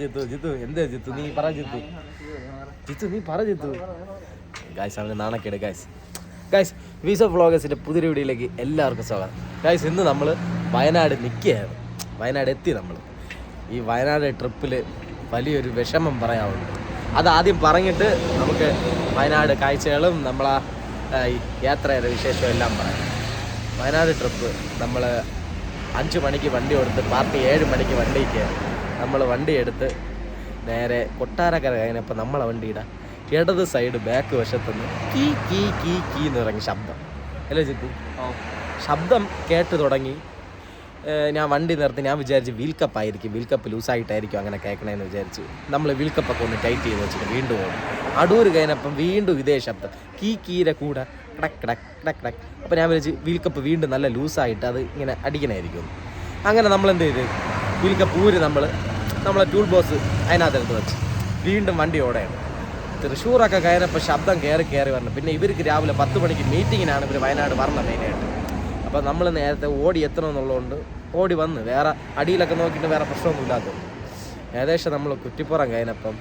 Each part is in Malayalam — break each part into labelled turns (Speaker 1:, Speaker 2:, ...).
Speaker 1: ജിത്തു ജിത്തു എന്താ ജിത്തു? നീ പറ ജിത്തു. ജിത്തു നീ പറ ജിത്തു. ഗായ്സ് അവന് നാണക്കേട്. ഗായ്സ് ഗായ്സ് വിസ വ്ളോഗേഴ്സിന്റെ പുതിയ വീഡിയോയിലേക്ക് എല്ലാവർക്കും സ്വാഗതം. ഗായ്സ് ഇന്ന് നമ്മൾ വയനാട് നിൽക്കുകയാണ് വയനാട് എത്തി നമ്മൾ ഈ വയനാട് ട്രിപ്പിൽ വലിയൊരു വിഷമം പറയാറുണ്ട് അത് ആദ്യം പറഞ്ഞിട്ട് നമുക്ക് വയനാട് കാഴ്ചകളും നമ്മളാ യാത്രയുടെ വിശേഷവും എല്ലാം പറയാം. വയനാട് ട്രിപ്പ് നമ്മൾ അഞ്ച് മണിക്ക് വണ്ടി കൊടുത്ത് പാർട്ടി ഏഴ് മണിക്ക് വണ്ടി കയറി. നമ്മൾ വണ്ടി എടുത്ത് നേരെ കൊട്ടാരക്കര കഴിഞ്ഞപ്പോൾ നമ്മളെ വണ്ടിയുടെ ഇടത് സൈഡ് ബാക്ക് വശത്തുനിന്ന് കീ കീ കീ കീ എന്ന് തുടങ്ങി ശബ്ദം. അല്ലേ ജിത്തു? ശബ്ദം കേട്ട് തുടങ്ങി. ഞാൻ വണ്ടി നിർത്തി. ഞാൻ വിചാരിച്ച് വീൽ കപ്പ് ആയിരിക്കും. വീൽ കപ്പ് ലൂസായിട്ടായിരിക്കും അങ്ങനെ കേൾക്കണമെന്ന് വിചാരിച്ചു. നമ്മൾ വീൽ കപ്പൊക്കെ ഒന്ന് ടൈറ്റ് ചെയ്ത് വെച്ചിട്ട് വീണ്ടും ഓടി. അടൂർ കഴിഞ്ഞപ്പം വീണ്ടും ഇതേ ശബ്ദം. കീ കീരെ കൂടെ കിടക്ക് കിടക്ക് കിടക്ക് കിടക്ക് അപ്പോൾ ഞാൻ വിചാരിച്ച് വീൽ കപ്പ് വീണ്ടും നല്ല ലൂസായിട്ട് അത് ഇങ്ങനെ അടിക്കണമായിരിക്കും അങ്ങനെ നമ്മൾ എന്ത് ചെയ്ത്? വീൽ കപ്പ് ഊര് നമ്മൾ നമ്മളെ ടൂൾ ബോസ് അതിനകത്തെടുത്ത് വെച്ച്. വീണ്ടും വണ്ടി ഓടയാണ്. തൃശ്ശൂറൊക്കെ കയറിയപ്പോൾ ശബ്ദം കയറി കയറി വരണം പിന്നെ ഇവർക്ക് രാവിലെ പത്ത് മണിക്ക് മീറ്റിങ്ങിനാണ് ഇവർ വയനാട് വരണം മെയിനായിട്ട് അപ്പോൾ നമ്മൾ നേരത്തെ ഓടി എത്തണമെന്നുള്ളതുകൊണ്ട് ഓടി വന്ന്. വേറെ അടിയിലൊക്കെ നോക്കിയിട്ട് വേറെ പ്രശ്നമൊന്നും ഇല്ലാത്തത് ഏകദേശം നമ്മൾ കുറ്റിപ്പുറം കഴിഞ്ഞപ്പം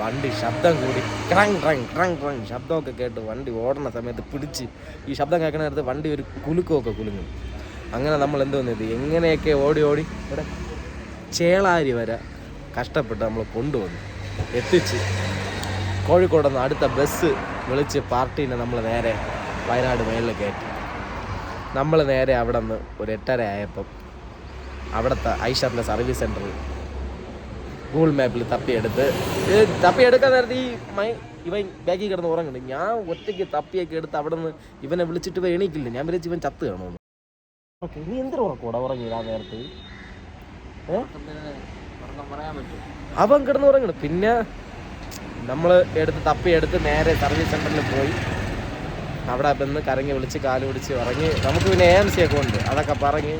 Speaker 1: വണ്ടി ശബ്ദം കൂടി ട്രങ് ട്രങ് ട്രങ് ട്രങ് ശബ്ദമൊക്കെ കേട്ട് വണ്ടി ഓടുന്ന സമയത്ത് പിടിച്ച് ഈ ശബ്ദം കേൾക്കണ നേരത്ത് വണ്ടി ഒരു കുലുക്കമൊക്കെ കുലുങ്ങും. അങ്ങനെ നമ്മൾ എന്തോന്നിത് എങ്ങനെയൊക്കെ ഓടി ഓടി ഇവിടെ ചേളാരി വരെ കഷ്ടപ്പെട്ട് നമ്മൾ കൊണ്ടുവന്നു. എത്തിച്ച് കോഴിക്കോട് നിന്ന് അടുത്ത ബസ് വിളിച്ച് പാർട്ടീനെ നമ്മൾ നേരെ വയനാട് മേളിൽ കയറ്റി. നമ്മൾ നേരെ അവിടെ നിന്ന് ഒരു എട്ടര ആയപ്പം അവിടുത്തെ ഐഷറിന്റെ സർവീസ് സെന്ററിൽ ഗൂഗിൾ മാപ്പിൽ തപ്പിയെടുത്ത് തപ്പിയെടുക്കാൻ നേരത്തെ ഈ മൈ ഇവൻ ബാഗി കിടന്ന് ഉറങ്ങുന്നു ഞാൻ ഒറ്റയ്ക്ക് തപ്പിയൊക്കെ എടുത്ത് അവിടെ നിന്ന് ഇവനെ വിളിച്ചിട്ട് ഇവ എണീക്കില്ല. ഞാൻ വിളിച്ച് ഇവൻ ചത്ത് കാണുമെന്ന്. ഓക്കെ നീ എന്തിനു ഉറക്കൂടാ ഉറങ്ങിയില്ല നേരത്ത്? ഏ? അവൻ കിടന്ന് ഉറങ്ങണം പിന്നെ നമ്മൾ എടുത്ത് തപ്പി എടുത്ത് നേരെ സർവീസ് സെന്ററിൽ പോയി. അവിടെ ബന്ന് കരങ്ങി വിളിച്ച് കാൽ പിടിച്ച് ഇറങ്ങി നമുക്ക് പിന്നെ എ എം സി ഒക്കെ ഉണ്ട്. അതൊക്കെ പറഞ്ഞ്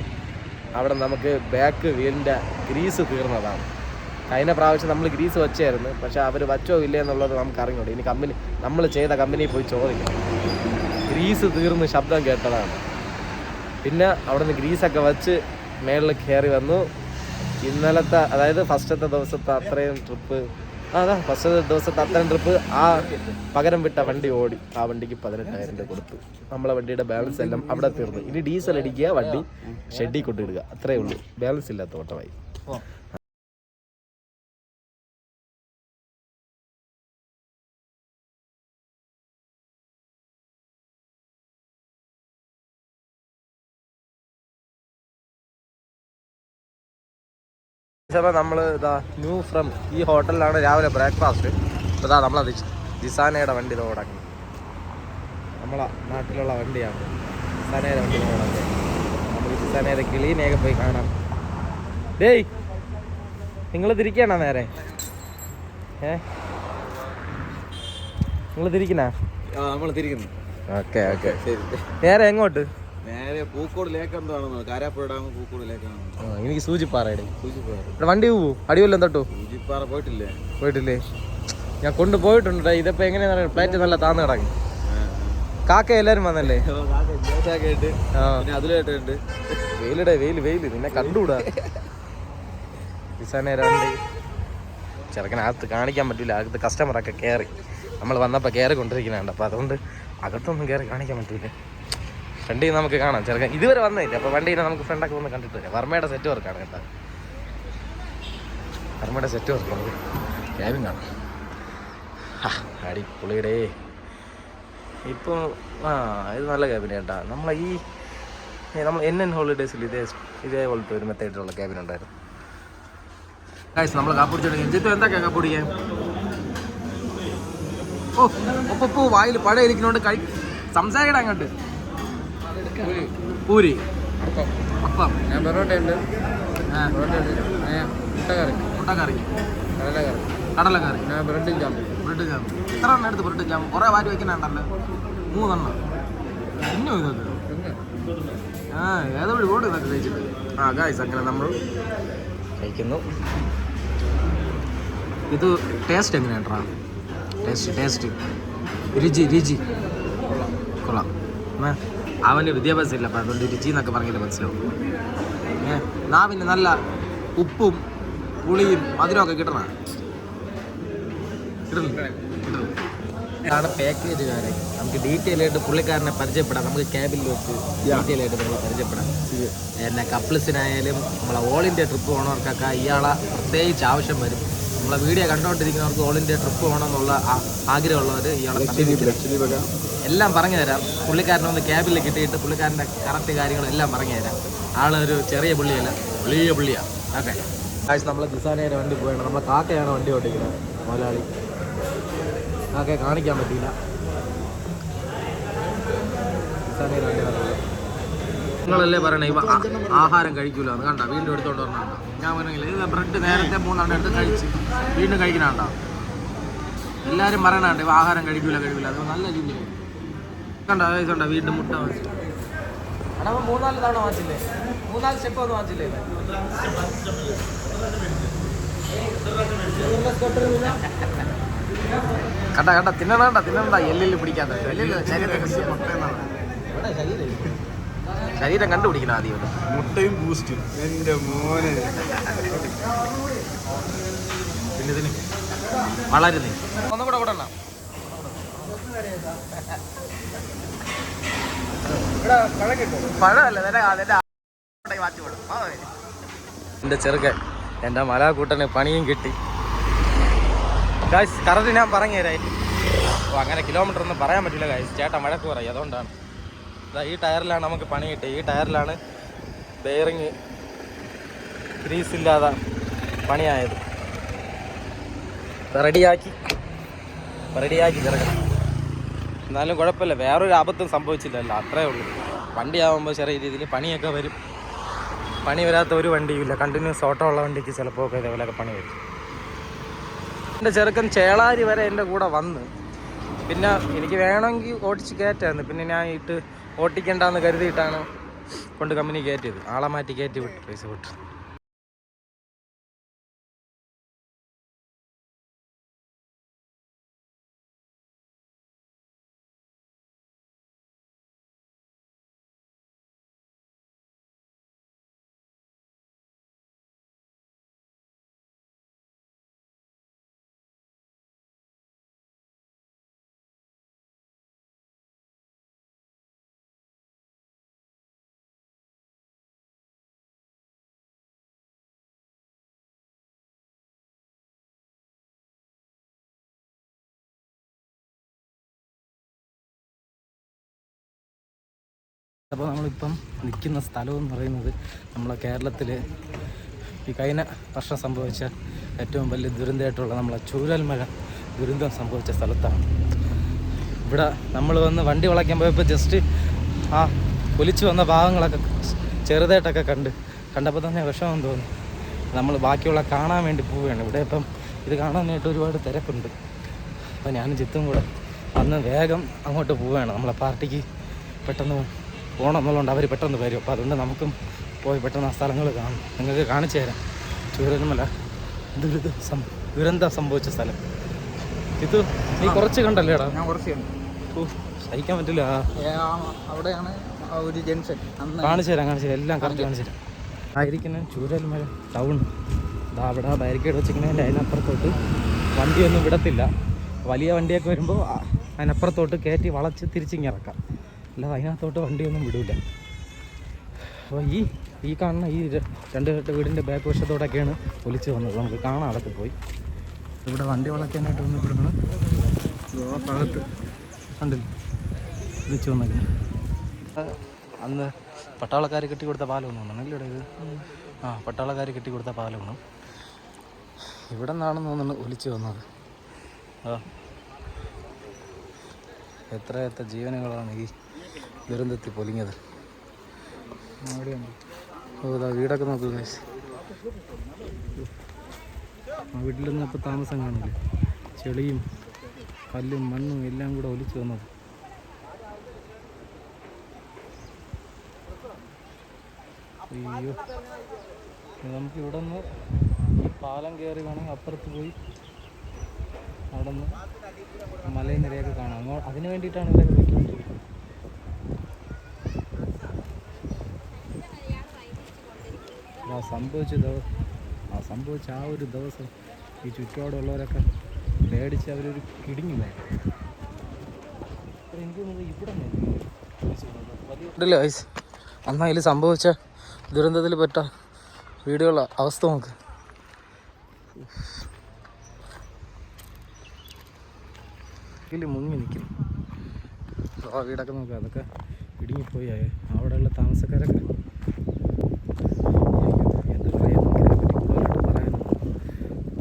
Speaker 1: അവിടെ നമുക്ക് ബാക്ക് വീലിന്റെ ഗ്രീസ് തീർന്നതാണ്. കഴിഞ്ഞ പ്രാവശ്യം നമ്മൾ ഗ്രീസ് വെച്ചായിരുന്നു. പക്ഷേ അവർ വച്ചോ ഇല്ലേ എന്നുള്ളത് നമുക്ക് അറിഞ്ഞൂടെ. ഇനി കമ്പനി നമ്മൾ ചെയ്ത കമ്പനിയിൽ പോയി ചോദിക്കും. ഗ്രീസ് തീർന്ന് ശബ്ദം കേട്ടതാണ്. പിന്നെ അവിടെ നിന്ന് ഗ്രീസൊക്കെ വെച്ച് മേളിൽ കയറി വന്നു. ഇന്നലത്തെ അതായത് ഫസ്റ്റത്തെ ദിവസത്തെ അത്രയും ട്രിപ്പ് അതാ ഫസ്റ്റത്തെ ദിവസത്തെ അത്രയും ട്രിപ്പ് ആ പകരം വിട്ട വണ്ടി ഓടി. ആ വണ്ടിക്ക് പതിനെട്ടായിരം രൂപ കൊടുത്തു. നമ്മളെ വണ്ടിയുടെ ബാലൻസ് എല്ലാം അവിടെ തീർന്നു. ഇനി ഡീസൽ അടിക്കുക വണ്ടി ഷെഡിൽ കൊണ്ടിടുക. അത്രേ ഉള്ളൂ. ബാലൻസ് ഇല്ലാത്ത ഓട്ടമായി. അപ്പോൾ നമ്മൾ ഇതാ ന്യൂ ഫ്രം ഈ ഹോട്ടലിലാണ് രാവിലെ ബ്രേക്ക്ഫാസ്റ്റ് അപ്പോൾ ഇതാ നമ്മളത് ദിസാനയുടെ വണ്ടി ഓടാക്കി നമ്മളെ നാട്ടിലുള്ള വണ്ടിയാണ്. ദിസാനയുടെ വണ്ടി ഓടങ്ങി നമുക്ക് ദിസാനയുടെ കിളീനെയൊക്കെ പോയി കാണാം. ഡേയ് നിങ്ങൾ തിരിക്കണ നേരെ? ഏ? നിങ്ങൾ തിരിക്കണ
Speaker 2: നമ്മൾ തിരിക്കുന്നു
Speaker 1: ഓക്കെ ഓക്കെ.
Speaker 2: ശരി.
Speaker 1: നേരെ എങ്ങോട്ട്?
Speaker 2: നേരെ പൂക്കോട് ലേക്ക് എന്താണെന്ന് കാരാപ്പുഴ ഡാം പൂക്കോട് ലേക്കാണ്
Speaker 1: ആ, എനിക്ക് സൂചിപ്പാറയുടെ.
Speaker 2: സൂചിപ്പാറ.
Speaker 1: ഇവിടെ വണ്ടി പോകൂ അടിവല്ലോ തട്ടു
Speaker 2: സൂചിപ്പാറ പോയിട്ടില്ലേ?
Speaker 1: പോയിട്ടില്ലേ? ഞാൻ കൊണ്ടുപോയിട്ടുണ്ട് ഇതിപ്പോ എങ്ങനെയാ ഫ്ലാറ്റ് നല്ല താന്ന് കിടക്കും. കാക്ക എല്ലാരും വന്നല്ലേ?
Speaker 2: അതിലായിട്ടുണ്ട്
Speaker 1: വെയിലിടെ വെയിൽ വെയിൽ നിന്നെ കണ്ടുകൂടാ കിസാനെ രണ്ട്. ചെറുക്കനകത്ത് കാണിക്കാൻ പറ്റില്ല അകത്ത് കസ്റ്റമറൊക്കെ കയറി നമ്മൾ വന്നപ്പോൾ കയറി കൊണ്ടിരിക്കുന്നുണ്ട് അപ്പോൾ അതുകൊണ്ട് അകത്തൊന്നും കയറി കാണിക്കാൻ പറ്റൂല. ഫ്രണ്ടിൽ നമുക്ക് കാണാം. ചെറുക്കൻ ഇതുവരെ വന്നില്ല. അപ്പോൾ വണ്ടിയിൽ നമുക്ക് ഫ്രണ്ടൊക്കെ വന്ന് കണ്ടിട്ട് വരാം. വർമ്മയുടെ സെറ്റ് വർക്കാണ് കേട്ടോ. വർമ്മയുടെ സെറ്റ് വർക്ക് ക്യാബിൻ കാണാം. അടിപൊളിയുടെ. ഇപ്പോൾ ആ ഇത് നല്ല ക്യാബിൻ കേട്ടാ നമ്മളെ ഈ നമ്മൾ എൻ എൻ ഹോളിഡേയ്സിൽ ഇതേ ഇതേപോലത്തെ ഒരു മെത്തേഡിലുള്ള ക്യാബിൻ ഉണ്ടായിരുന്നു. ഗായ്സ് നമ്മൾ കാപ്പുടിച്ചോണ്ട് ജിത്തു എന്താ കാപ്പുടിക്കാൻ ഓ ഒപ്പോ വായിൽ പഴം ഇരിക്കുന്നോണ്ട് കഴി സംസാരിക്കണം അങ്ങോട്ട്. പൂരി. അപ്പം.
Speaker 2: ഞാൻ
Speaker 1: പൊറോട്ടയുണ്ട്.
Speaker 2: മുട്ടക്കറി.
Speaker 1: മുട്ടക്കറി.
Speaker 2: കടലക്കറി.
Speaker 1: കടലക്കറി.
Speaker 2: ഞാൻ ബ്രെഡും ജാമും.
Speaker 1: ബ്രെഡ് ജാം എത്ര എണ്ണം എടുത്ത് ബ്രെഡ് ജാം കുറേ വാരി വയ്ക്കുന്നുണ്ടല്ലോ മൂന്നെണ്ണം. പിന്നെ. ഇതൊക്കെ ആ ഏതോ വഴി പോണ്ട് ഇതൊക്കെ കഴിച്ചിട്ട് ആ ഗായ്സ് അങ്ങനെ നമ്മൾ കഴിക്കുന്നു. ഇത് ടേസ്റ്റ് എങ്ങനെയാണ് ടേസ്റ്റ് ടേസ്റ്റ് രുചി രുചി. കൊള്ളാം. ഏ, അവന് വിദ്യാഭ്യാസം ഇല്ല അപ്പം അതുകൊണ്ട് രുചി എന്നൊക്കെ പറഞ്ഞിട്ട് മനസ്സിലാവും. ഏ നാവിന് നല്ല ഉപ്പും പുളിയും മധുരമൊക്കെ കിട്ടണ? ഇതാണ് പാക്കേജുകാരൻ നമുക്ക് ഡീറ്റെയിൽ ആയിട്ട് പുള്ളിക്കാരനെ പരിചയപ്പെടാം. നമുക്ക് ക്യാബിൽ വെച്ച് ഡീറ്റെയിൽ ആയിട്ട് നമ്മളെ പരിചയപ്പെടാം. എന്നെ കപ്പിൾസിനായാലും നമ്മളെ ഓൾ ഇന്ത്യ ട്രിപ്പ് പോകണവർക്കൊക്കെ ഇയാളെ പ്രത്യേകിച്ച് ആവശ്യം വരും. നമ്മളെ വീഡിയോ കണ്ടുകൊണ്ടിരിക്കുന്നവർക്ക് ഓൾ ഇന്ത്യ ട്രിപ്പ് പോകണമെന്നുള്ള ആഗ്രഹമുള്ളവർ ഇയാളെ. എല്ലാം പറഞ്ഞു തരാം. പുള്ളിക്കാരനെ ഒന്ന് ക്യാബിൽ കിട്ടിയിട്ട് പുള്ളിക്കാരന്റെ കറക്റ്റ് കാര്യങ്ങളെല്ലാം പറഞ്ഞു തരാം. ആളൊരു ചെറിയ പുള്ളിയല്ല വലിയ പുള്ളിയാണ് ഓക്കെ. കാശ് നമ്മൾ ദിസാനയുടെ വണ്ടി പോയാണ്. നമ്മളെ കാക്കയാണ് വണ്ടി ഓടിക്കുന്നത് മുതലാളി. കാക്കയെ കാണിക്കാൻ പറ്റിയില്ല. നിങ്ങളല്ലേ പറയണേ ഇവ ആഹാരം കഴിക്കൂല എന്ന്. കണ്ട? വീണ്ടും എടുത്തോണ്ട് വരണ ഞാൻ പറഞ്ഞില്ല ഇത് ബ്രെഡ് നേരത്തെ മൂന്നെണ്ണം എടുത്ത് കഴിച്ച് വീണ്ടും കഴിക്കണാണ്ടോ? എല്ലാരും പറയണുണ്ട് ഇവ ആഹാരം കഴിക്കൂല കഴിക്കൂല. അത് നല്ല രീതിയിൽ കണ്ട കണ്ട വീണ്ടും മുട്ട വാങ്ങിച്ചു എടാ അവൻ മൂന്നാൽ തവണ വാങ്ങിച്ചില്ലേ മൂന്നാൽ സ്റ്റെപ്പ് ഒന്ന് വാങ്ങിച്ചില്ലേ? കണ്ട കണ്ട തിന്നണണ്ട തിന്നണ്ട എല്ലിൽ പിടിക്കാത്ത. എല്ലിൽ ശരീരം. ശരീരം കണ്ടുപിടിക്കണം ആദ്യം
Speaker 2: മുട്ടയും ബൂസ്റ്റും എന്റെ മോനെ.
Speaker 1: പിന്നെ ഇതിന് വളരുന്നേ ഒന്നും കൂടെ എന്റെ ചെറുക്കൻ എന്റെ മലാക്കൂട്ടന് പണിയും കിട്ടി. ഗായ്സ് കറക്റ്റ് ഞാൻ പറഞ്ഞു തരാം ഓ അങ്ങനെ കിലോമീറ്റർ ഒന്നും പറയാൻ പറ്റില്ല ഗായ്സ് ചേട്ടൻ വഴക്ക് പറയും അതുകൊണ്ടാണ്. ഈ ടയറിലാണ് നമുക്ക് പണി കിട്ടിയത്. ഈ ടയറിലാണ് ബെയറിങ് ഗ്രീസ് ഇല്ലാതെ പണിയായത്. റെഡിയാക്കി റെഡിയാക്കി ചെറുക്കണം എന്നാലും കുഴപ്പമില്ല. വേറൊരു ആപത്തും സംഭവിച്ചില്ലല്ലോ. അത്രേ ഉള്ളൂ. വണ്ടിയാവുമ്പോൾ ചെറിയ രീതിയിൽ പണിയൊക്കെ വരും. പണി വരാത്ത ഒരു വണ്ടിയുമില്ല. കണ്ടിന്യൂസ് ഓട്ടോ ഉള്ള വണ്ടിക്ക് ചിലപ്പോൾ ഒക്കെ ഇതേപോലെയൊക്കെ പണി വരും. എന്റെ ചെറുക്കൻ ചേളാരി വരെ എന്റെ കൂടെ വന്ന് പിന്നെ എനിക്ക് വേണമെങ്കിൽ ഓടിച്ച് കയറ്റായിരുന്നു പിന്നെ ഞാൻ ഇട്ട് ഓട്ടിക്കണ്ടെന്ന് കരുതിയിട്ടാണ് കൊണ്ട് കമ്പനി കയറ്റിയത്. ആളെ മാറ്റി കയറ്റി വിട്ടു പൈസ വിട്ടു. അപ്പോൾ നമ്മളിപ്പം നിൽക്കുന്ന സ്ഥലം എന്ന് പറയുന്നത് നമ്മളെ കേരളത്തിൽ ഈ കഴിഞ്ഞ വർഷം സംഭവിച്ച ഏറ്റവും വലിയ ദുരന്തമായിട്ടുള്ള നമ്മളെ ചൂരൽമഴ ദുരന്തം സംഭവിച്ച സ്ഥലത്താണ്. ഇവിടെ നമ്മൾ വന്ന് വണ്ടി വളയ്ക്കാൻ പോയപ്പോൾ ജസ്റ്റ് ആ ഒലിച്ചു വന്ന ഭാഗങ്ങളൊക്കെ ചെറുതായിട്ടൊക്കെ കണ്ട് കണ്ടപ്പോൾ തന്നെ വിഷമം തോന്നി. നമ്മൾ ബാക്കിയുള്ള കാണാൻ വേണ്ടി പോവുകയാണ്. ഇവിടെ ഇപ്പം ഇത് കാണാനായിട്ട് ഒരുപാട് തിരക്കുണ്ട്. അപ്പോൾ ഞാനും ചിത്തും കൂടെ അന്ന് വേഗം അങ്ങോട്ട് പോവുകയാണ്. നമ്മളെ പാർട്ടിക്ക് പെട്ടെന്ന് പോകണം എന്നുള്ളതുകൊണ്ട് അവർ പെട്ടെന്ന് വരും. അപ്പോൾ അതുകൊണ്ട് നമുക്കും പോയി പെട്ടെന്ന് ആ സ്ഥലങ്ങൾ കാണും. നിങ്ങൾക്ക് കാണിച്ചു തരാം. ചൂരന്മല. ദുരിത സം ദുരന്തം സംഭവിച്ച സ്ഥലം. ഇത് നീ കുറച്ച് കണ്ടല്ലേടാ
Speaker 3: ഞാൻ കുറച്ച് കണ്ടു.
Speaker 1: സഹിക്കാൻ പറ്റില്ല.
Speaker 3: അവിടെയാണ് ഒരു ജംഗ്ഷൻ.
Speaker 1: കാണിച്ചു തരാം കാണിച്ചു തരാം. എല്ലാം കറക്റ്റ് കാണിച്ചു തരാം. ആയിരിക്കുന്ന ചൂരൽമല ടൗൺ. ഇതാ അവിടെ ബാരിക്കേഡ് വെച്ചിരിക്കുന്നതിന്റെ അതിനപ്പുറത്തോട്ട് വണ്ടിയൊന്നും വിടത്തില്ല. വലിയ വണ്ടിയൊക്കെ വരുമ്പോൾ അതിനപ്പുറത്തോട്ട് കയറ്റി വളച്ച് തിരിച്ചിങ്ങിറക്കാം അല്ലാതെ അതിനകത്തോട്ട് വണ്ടിയൊന്നും വിടില്ല അപ്പോൾ ഈ ഈ കാണുന്ന ഈ രണ്ട് കെട്ട് വീടിന്റെ ബാക്ക് വശത്തോടൊക്കെയാണ് ഒലിച്ച് വന്നത്. നമുക്ക് കാണാം അതൊക്കെ പോയി. ഇവിടെ വണ്ടി വളയ്ക്കാനായിട്ട് വന്ന് ഇവിടുന്ന് ആ ഭാഗത്ത് കണ്ടില്ല? ഒലിച്ച് വന്നേക്കുന്നു. അന്ന് പട്ടാളക്കാർ കെട്ടിക്കൊടുത്ത പാലമൊന്നും തോന്നുന്നു ഇത്? ആ പട്ടാളക്കാർ കെട്ടിക്കൊടുത്ത പാലമാണ്. ഇവിടെ നിന്നാണെന്ന് തോന്നുന്നു ഒലിച്ചു വന്നത്. ആ. എത്ര എത്ര ജീവനുകളാണ് ഈ ദുരന്തത്തിൽ പൊലിഞ്ഞത്.
Speaker 3: അവിടെയുണ്ട്.
Speaker 1: ഓ ഇതാ വീടൊക്കെ നോക്കൂ ഗൈസ് ആ വീട്ടിലൊന്നും ഇപ്പോൾ താമസം കാണില്ല ചെളിയും കല്ലും മണ്ണും എല്ലാം കൂടെ ഒലിച്ചു വന്നത്. അയ്യോ. നമുക്ക് ഇവിടെ നിന്ന് ഈ പാലം കയറി വേണമെങ്കിൽ അപ്പുറത്ത് പോയി അവിടെ നിന്ന് മലയും നിരയൊക്കെ കാണാം. അതിനു അതിന് വേണ്ടിയിട്ടാണ് ഇവരൊക്കെ പോയിക്കൊണ്ടിരിക്കുന്നത് ആ ദിവസം ആ സംഭവിച്ച ആ ഒരു ദിവസം ഈ ചുറ്റോടുള്ളവരൊക്കെ പേടിച്ച് അവരൊരു കിടിഞ്ഞു
Speaker 4: അന്നാ ഇതിൽ ഇവിടെ
Speaker 1: അന്ന് അതിൽ സംഭവിച്ച ദുരന്തത്തിൽ പെട്ട വീടുകളുടെ അവസ്ഥ നോക്ക്. ഇതിൽ മുങ്ങി നിൽക്കും. ആ വീടൊക്കെ നോക്കുക അതൊക്കെ ഇടുങ്ങിപ്പോയി. അവിടെയുള്ള താമസക്കാരൊക്കെ എന്ത് പറയാൻ നമുക്കിതിനെപ്പറ്റി കൂടുതലായിട്ട് പറയാനൊന്നും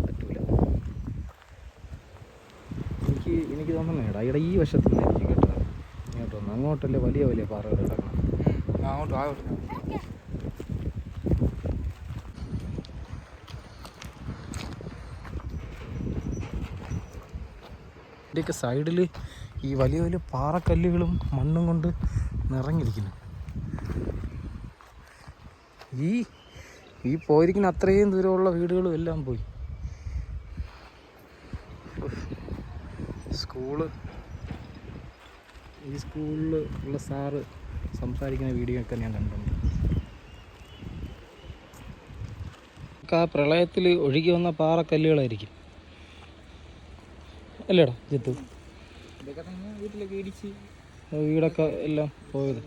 Speaker 1: പറ്റൂല എനിക്ക് എനിക്ക് ഇടയുടെ ഈ വശത്ത് എനിക്ക് കേട്ടോ ഇങ്ങോട്ട് വന്ന് അങ്ങോട്ടല്ലേ വലിയ വലിയ പാറകൾ കിടക്കണം. അങ്ങോട്ട് ഇതിന്റെയൊക്കെ സൈഡിൽ ഈ വലിയ വലിയ പാറക്കല്ലുകളും മണ്ണും കൊണ്ട് നിറഞ്ഞിരിക്കുന്നു. ഈ ഈ പോയിരിക്കുന്ന അത്രയും ദൂരമുള്ള വീടുകളും എല്ലാം പോയി. സ്കൂൾ ഈ സ്കൂളിൽ ഉള്ള സാറ് സംസാരിക്കുന്ന വീഡിയോ ഒക്കെ ഞാൻ കണ്ടിട്ടുണ്ട്. ആ പ്രളയത്തിൽ ഒഴുകി വന്ന പാറക്കല്ലുകളായിരിക്കും. അല്ലേടാ ജിത്തു?
Speaker 2: വീട്ടിലൊക്കെ ഇടിച്ച്.
Speaker 1: വീടൊക്കെ എല്ലാം പോയത്.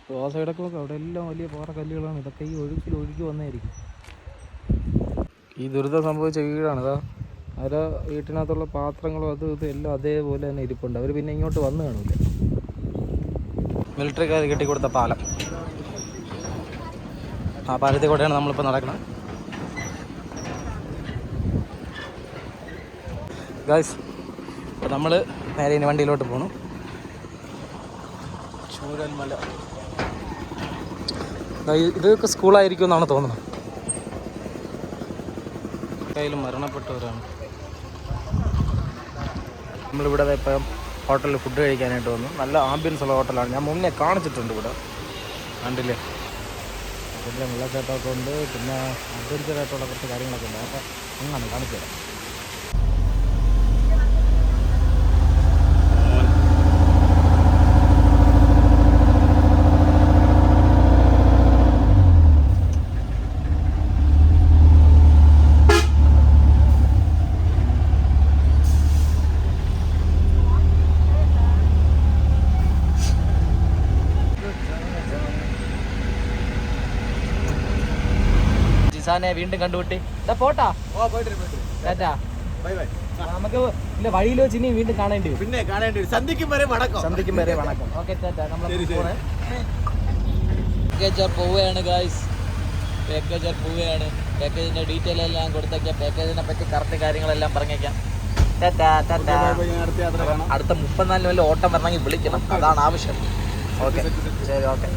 Speaker 1: അപ്പോൾ ആ സൈഡൊക്കെ നോക്കാം അവിടെ എല്ലാം വലിയ പാറക്കല്ലുകളാണ്. ഇതൊക്കെ ഈ ഒഴുക്കിൽ ഒഴുകി വന്നായിരിക്കും ഈ ദുരിതം സംഭവിച്ച വീടാണ് ഇതാ. അവരെ വീട്ടിനകത്തുള്ള പാത്രങ്ങളും അതും ഇതും എല്ലാം അതേപോലെ തന്നെ ഇരിപ്പുണ്ട്. അവർ പിന്നെ ഇങ്ങോട്ട് വന്നു കാണില്ല മിലിറ്ററിക്കാർ കെട്ടിക്കൊടുത്ത പാലം. ആ പാലത്തിൽ കൂടെയാണ് നമ്മളിപ്പോൾ നടക്കുന്നത്. ഗായ്സ് അപ്പോൾ നമ്മൾ നേരെ ഇനി വണ്ടിയിലോട്ട് പോകണം ഇ- ഇതൊക്കെ സ്കൂളായിരിക്കും എന്നാണ് തോന്നുന്നത്. കയ്യിലും മരണപ്പെട്ടവരാണ്. നമ്മളിവിടെ ഇപ്പം ഹോട്ടലിൽ ഫുഡ് കഴിക്കാനായിട്ട് വന്നു. നല്ല ആംബിയൻസ് ഉള്ള ഹോട്ടലാണ്. ഞാൻ മുന്നേ കാണിച്ചിട്ടുണ്ട് ഇവിടെ. കണ്ടില്ലേ? പിന്നെ വെള്ളച്ചാട്ടമൊക്കെ ഉണ്ട്. പിന്നെ അഡ്വഞ്ചറായിട്ടുള്ള കുറച്ച് കാര്യങ്ങളൊക്കെ ഉണ്ട്. അപ്പോൾ അങ്ങനെ കാണിച്ചു തരാം.
Speaker 4: ജിസാനെ വീണ്ടും കണ്ടുപിട്ടി ഇതാ പോട്ടാ. ടാറ്റാ. നമുക്ക് ഇല്ല വഴിയിൽ വെച്ച് ഇനി വീണ്ടും കാണേണ്ടി വരും.
Speaker 2: പിന്നെ കാണേണ്ടി വരും. സന്ധിക്കും വരെ വടക്കം
Speaker 4: സന്ധിക്കും വരെ വണക്കം. Okay tata. നമ്മൾ. പാക്കേജർ പോവുകയാണ് ഗായ്സ്. പാക്കേജർ പോവുകയാണ്. പാക്കേജിന്റെ ഡീറ്റെയിൽ എല്ലാം കൊടുത്തേക്കാം. പാക്കേജിനെ പറ്റി കറക്റ്റ് കാര്യങ്ങളെല്ലാം പറഞ്ഞേക്കാം.
Speaker 2: അടുത്ത
Speaker 4: മുപ്പത്തിനാല് വല്ല ഓട്ടം വരണമെങ്കിൽ വിളിക്കണം. അതാണ് ആവശ്യം. ഓക്കെ. ശരി ഓക്കെ.